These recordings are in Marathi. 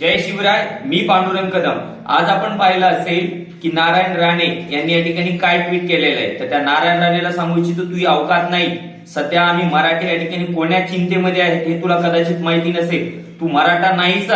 जय शिवराय मी पांडुरंग कदम. आज आपण पाहिलं असेल की नारायण राणे यांनी या ठिकाणी काय ट्विट केलेलं आहे? तर त्या नारायण राणेला सांगू इच्छितो तू अवकात नाही. सध्या आम्ही मराठी या ठिकाणी कोण्या चिंतेमध्ये आहेत हे तुला कदाचित माहिती नसेल. तू मराठा नाहीच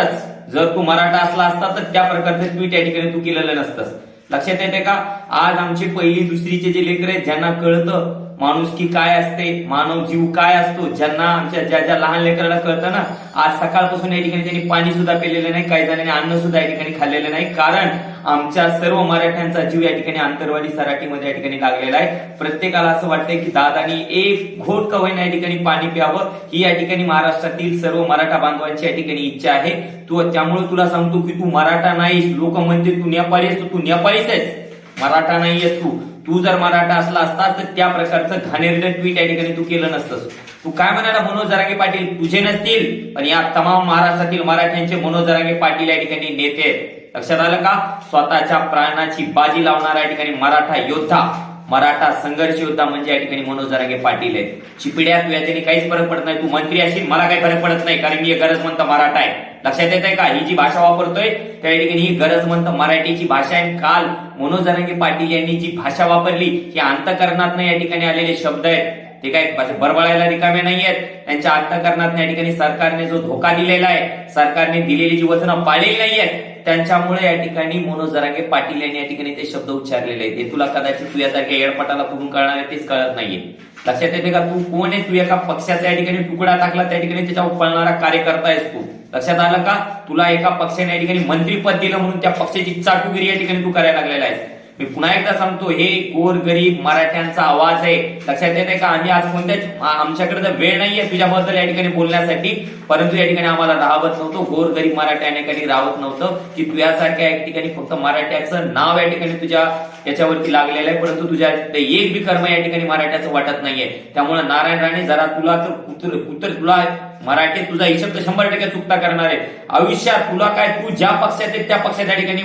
जर तू मराठा असला असता तर त्या प्रकारचं ट्विट या ठिकाणी तू केलेलं नसतंस. लक्षात येते का? आज आमची पहिली दुसरीचे जे लेकर आहेत ज्यांना कळतं माणुसकी काय असते? मानव जीव काय असतो? ज्यांना आमच्या ज्या ज्या लहान लेकराला कळतं ना आज सकाळपासून या ठिकाणी त्यांनी पाणी सुद्धा पिलेलं नाही काही जणांनी अन्न सुद्धा या ठिकाणी खाल्लेलं नाही. कारण आमच्या सर्व मराठ्यांचा जीव या ठिकाणी आंतरवाडी सराटीमध्ये या ठिकाणी लागलेला आहे. प्रत्येकाला असं वाटतंय की दादानी एक घोट कवयन या ठिकाणी पाणी प्यावं? ही या ठिकाणी महाराष्ट्रातील सर्व मराठा बांधवांची या ठिकाणी इच्छा आहे. तू त्यामुळे तुला सांगतो की तू मराठा नाहीस. लोक म्हणते तू नेपाळी असतो तू नेपाळीच आहेस. मराठा नाहीयेस तू. तू जर मराठा असला असतास तर त्या प्रकारचं घाणेरडं ट्विट या ठिकाणी तू केलं नसतंस. तू काय म्हणाला मनोज जरांगे पाटील? तुझे नसतील. पण या तमाम महाराष्ट्रातील मराठ्यांचे मनोज जरांगे पाटील या ठिकाणी नेते आहेत. लक्षात आलं का? स्वतःच्या प्राणाची बाजी लावणारा या ठिकाणी मराठा योद्धा. मराठा संघर्ष योद्धा म्हणजे या ठिकाणी मनोज जरांगे पाटील आहेत. चिपिड्या तू काहीच फरक पडत नाही. तू मंत्री असेल मला काही फरक पडत नाही कारण मी गरजमंत मराठा आहे. लक्षात येत आहे का? ही जी भाषा वापरतोय त्या ठिकाणी ही गरजमंत मराठीची भाषा आहे. काल मनोज जरांगे पाटील यांनी जी भाषा वापरली ही अंतकरणात या ठिकाणी आलेले शब्द आहेत. ते काय बरबळायला रिकामे नाही आहेत. त्यांच्या अंतकरणात या ठिकाणी सरकारने जो धोका दिलेला आहे सरकारने दिलेली जी वचनं पाळलेली नाही आहेत त्यांच्यामुळे या ठिकाणी मनोज जरांगे पाटील यांनी या ठिकाणी ते शब्द उच्चारलेले आहेत. हे तुला कदाचित तुझ्यासारख्या यासारख्या एडपटाला कुठून कळणार आहे तेच कळत नाहीये. लक्षात येते का तू? कोण आहे तू? एका पक्षाचा या ठिकाणी तुकडा टाकला त्या ठिकाणी त्याच्यावर पळणारा कार्यकर्ता आहेस तू. लक्षात आलं का? तुला एका पक्षाने या ठिकाणी मंत्रीपद दिलं म्हणून त्या पक्षाची चाटुगिरी या ठिकाणी तू करायला लागलेला आहेस. मी पुन्हा एकदा सांगतो हे गोर गरीब मराठ्यांचा आवाज आहे. लक्षात येते का? आम्ही आज कोणत्याच आमच्याकडे तर वेळ नाहीये तुझ्याबद्दल या ठिकाणी बोलण्यासाठी. परंतु या ठिकाणी आम्हाला राहत नव्हतं. गोर गरीब मराठ्या या ठिकाणी राहत नव्हतं की तुझ्यासारख्या या ठिकाणी फक्त मराठ्याचं नाव या ठिकाणी तुझ्या याच्यावरती लागलेलं आहे. परंतु तुझ्या एक बी कर्म या ठिकाणी मराठ्याचं वाटत नाहीये. त्यामुळे नारायण राणे जरा तुला तर कुत्र कुत्र तुला मराठी तुझा हिशोब तर शंभर टक्के चुकता करणार आहे. आयुष्यात तुला काय तू ज्या पक्षात आहे त्या पक्षात त्या ठिकाणी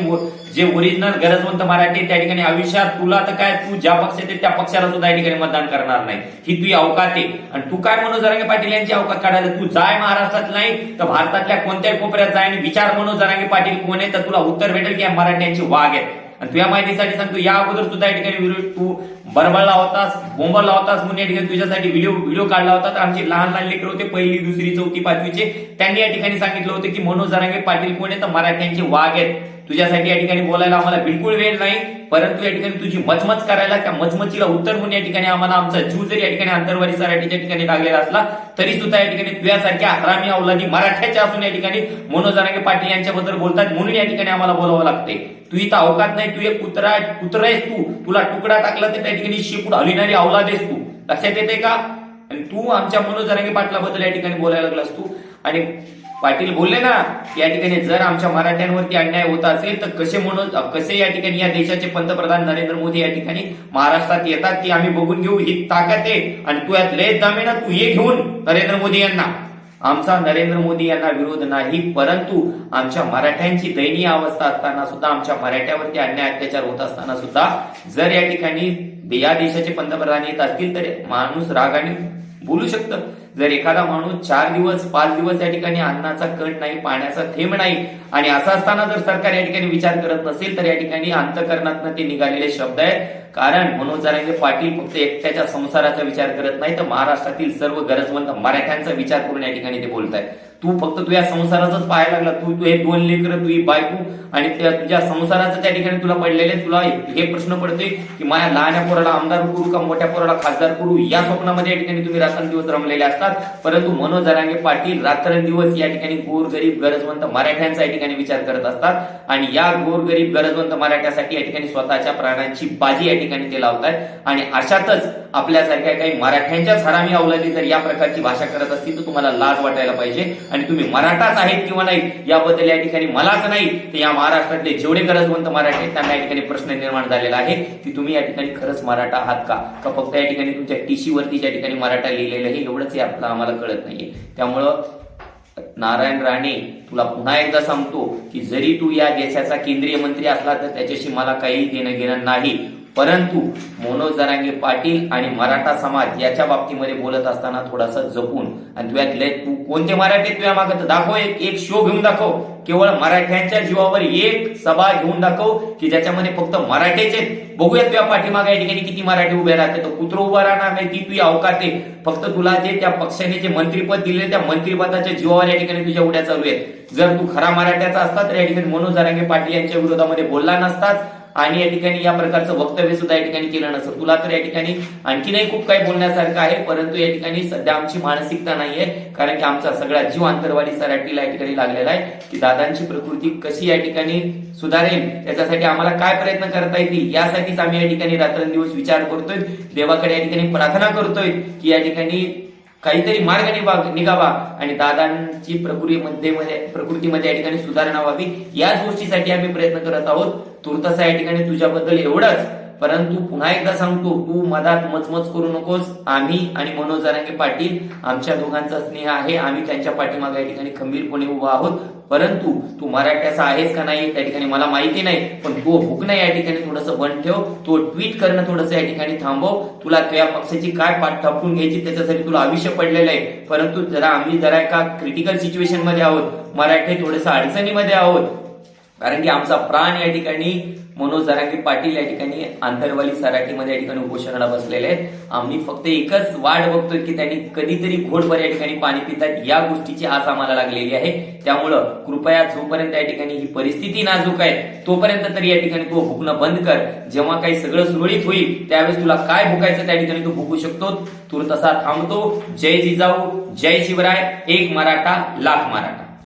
जे ओरिजिनल गरजवंत मराठी त्या ठिकाणी आयुष्यात तुला तर काय तू ज्या पक्षात आहे त्या पक्षाला सुद्धा या ठिकाणी मतदान करणार नाही. ही तुझी अवकात आहे. आणि तू काय मनोज जरांगे पाटील यांची अवकात काढायला? तू जाय महाराष्ट्रात नाही तर भारतातल्या कोणत्याही कोपऱ्यात जाय आणि विचार मनोज जरांगे पाटील कोण आहे तर तुला उत्तर भेटेल की मराठ्यांची वाघ आहेत. आणि तुझ्या माहितीसाठी सांगतो या अगोदर सुद्धा या ठिकाणी विरोध तू बरबळला होतास बोंबरला होतास म्हणून या ठिकाणी तुझ्यासाठी व्हिडिओ व्हिडिओ काढला होता. तर आमचे लहान लहान लेकर होते पहिली दुसरी चौथी पाचवीचे. त्यांनी या ठिकाणी सांगितलं होतं की मनोज जरांगे पाटील कोण आहे तर मराठ्यांचे वाघ आहेत. तुझ्यासाठी या ठिकाणी बोलायला आम्हाला बिलकुल वेळ नाही. परंतु या ठिकाणी तुझी मचमच करायला त्या मचमचीला उत्तर म्हणून या ठिकाणी आम्हाला आमचा जीव जरी या ठिकाणी आंतरवाडी सराठीच्या ठिकाणी लागलेला असला तरी सुद्धा या ठिकाणी तुझ्यासारख्या हरामी अवलादी मराठ्याच्या असून या ठिकाणी मनोजरांगे पाटील यांच्याबद्दल बोलतात म्हणून या ठिकाणी आम्हाला बोलावं लागते. तू इथं अवकात नाही तू एक कुत्रा कुत्रा आहेस तू. तुला तुकडा टाकला तर त्या ठिकाणी शेपूट हलिणारी अवलाद आहेस तू. लक्षात येते का? आणि तू आमच्या मनोज जरांगे पाटलाबद्दल या ठिकाणी बोलायला लागलास तू. आणि पाटील बोलले ना या ठिकाणी जर आमच्या मराठ्यांवरती अन्याय होत असेल तर कसे म्हणून कसे या ठिकाणी या देशाचे पंतप्रधान नरेंद्र मोदी या ठिकाणी महाराष्ट्रात येतात ती आम्ही बघून घेऊ. ही ताकद आहे. आणि तू यात लय दामे ना तू ये घेऊन नरेंद्र मोदी यांना. आमचा नरेंद्र मोदी यांना विरोध नाही परंतु आमच्या मराठ्यांची दयनीय अवस्था असताना सुद्धा आमच्या मराठ्यावरती अन्याय अत्याचार होत असताना सुद्धा जर या ठिकाणी या देशाचे पंतप्रधान येत असतील तर माणूस रागाने बोलू शकतं. जर एखादा माणूस चार दिवस पाच दिवस या ठिकाणी अन्नाचा कण नाही पाण्याचा थेंब नाही आणि असं असताना जर सरकार या ठिकाणी विचार करत नसेल तर या ठिकाणी अंतकरणातनं ते निघालेले शब्द आहेत. कारण मनोज जरांगे पाटील फक्त एकट्याच्या संसाराचा विचार करत नाही तर महाराष्ट्रातील सर्व गरजवंत मराठ्यांचा विचार करून या ठिकाणी ते बोलत आहेत तू फक्त तुझ्या संसाराचाच पाहायला लागला. तू तू हे दोन लेकर तू ही बायको आणि तुझ्या संसाराचं त्या ठिकाणी तुला पडलेले तुला हे प्रश्न पडतोय की माझ्या लहान्या पोराला आमदार करू का मोठ्या पोराला खासदार करू? या स्वप्नामध्ये या ठिकाणी तुम्ही रात्रंदिवस रमलेले असतात. परंतु मनोज जरांगे पाटील रात्रंदिवस या ठिकाणी गोरगरीब गरजवंत मराठ्यांचा या ठिकाणी विचार करत असतात. आणि या गोरगरीब गरजवंत मराठ्यासाठी या ठिकाणी स्वतःच्या प्राणांची बाजी या ठिकाणी ते लावतात आणि अशातच आपल्यासारख्या काही मराठ्यांच्याच हरामी अवलादी जर या प्रकारची भाषा करत असतील तर तुम्हाला लाज वाटायला पाहिजे. आणि तुम्ही मराठाच आहेत किंवा नाही याबद्दल या ठिकाणी मलाच नाही तर या महाराष्ट्रातले जेवढे गरजवंत मराठी आहेत त्यांना या ठिकाणी प्रश्न निर्माण झालेला आहे की तुम्ही या ठिकाणी खरंच मराठा आहात का? का फक्त या ठिकाणी तुमच्या टीशीवरती ज्या ठिकाणी मराठा लिहिलेलं आहे एवढंच हे आपलं आम्हाला कळत नाहीये. त्यामुळं नारायण राणे तुला पुन्हा एकदा सांगतो की जरी तू या देशाचा केंद्रीय मंत्री असला तर त्याच्याशी मला काही देणं घेणं नाही. परंतु मनोज जरांगे पाटील आणि मराठा समाज याच्या बाबतीमध्ये बोलत असताना थोडासा जपून आणि तुझ्यातले तू कोणते मराठी तुझ्या मागत दाखव एक एक शो घेऊन दाखव. केवळ मराठ्यांच्या जीवावर एक सभा घेऊन दाखव की ज्याच्यामध्ये फक्त मराठीचे बघूया तुझ्या पाठीमागा या ठिकाणी किती मराठी उभे राहते. तर कुत्र उभं राहणार नाही ती तुझी अवकाते. फक्त तुला जे त्या पक्षाने जे मंत्रीपद दिले त्या मंत्रिपदाच्या जीवावर या ठिकाणी तुझ्या उड्या चालू आहेत जर तू खरा मराठ्याचा असता तर या ठिकाणी मनोज जरांगे पाटील यांच्या विरोधामध्ये बोलला नसताच आणि या ठिकाणी या प्रकारचं वक्तव्य सुद्धा या ठिकाणी केलं नसतं. तुला तर या ठिकाणी आणखीनही खूप काही बोलण्यासारखं आहे परंतु या ठिकाणी सध्या आमची मानसिकता नाहीये कारण की आमचा सगळा जीव आंतरवाडी सराटीला या ठिकाणी लागलेला आहे की दादांची प्रकृती कशी या ठिकाणी सुधारेल त्याच्यासाठी आम्हाला काय प्रयत्न करता येतील यासाठीच आम्ही या ठिकाणी रात्रंदिवस विचार करतोय देवाकडे या ठिकाणी प्रार्थना करतोय की या ठिकाणी काहीतरी मार्ग निभा- निघावा आणि दादांची प्रकृतीमध्ये मध्ये प्रकृतीमध्ये या ठिकाणी सुधारणा व्हावी. याच गोष्टीसाठी आम्ही प्रयत्न करत आहोत. तुर्तसा या ठिकाणी तुझ्याबद्दल एवढंच. परंतु पुन्हा एकदा सांगतो तू मधात मचमच करू नकोस. आम्ही आणि मनोज जरांगे पाटील आमच्या दोघांचा स्नेह आहे. आम्ही त्यांच्या पाठीमागे या ठिकाणी खंबीरपणे उभा आहोत. परंतु तू मराठ्याचा आहेस का नाही त्या ठिकाणी मला माहिती नाही. पण तू भुकणं या ठिकाणी थोडंसं बंद ठेव. तो ट्विट करणं थोडंसं या ठिकाणी थांबव. तुला त्या पक्षाची काय पाठ थापून घ्यायची त्याच्यासाठी तुला आयुष्य पडलेलं आहे. परंतु जरा आम्ही जरा एका क्रिटिकल सिच्युएशनमध्ये आहोत. मराठी थोडंसं अडचणीमध्ये आहोत. कारण की आमचा प्राण या ठिकाणी मनोज जरांगे पाटील या ठिकाणी आंतरवाली सराटीमध्ये या ठिकाणी उपोषणाला बसलेले आहेत. आम्ही फक्त एकच वाट बघतोय की त्यांनी कधीतरी घोटभर या ठिकाणी पाणी पितात. या गोष्टीची आस आम्हाला लागलेली आहे. त्यामुळं कृपया जोपर्यंत या ठिकाणी ही परिस्थिती नाजूक आहे तोपर्यंत तरी या ठिकाणी तू भुकणं बंद कर. जेव्हा काही सगळं सुरळीत होईल त्यावेळेस तुला काय भुकायचं त्या ठिकाणी तू भुकू शकतो. तूर तसा थांबतो. जय जिजाऊ जय शिवराय एक मराठा लाख मराठा.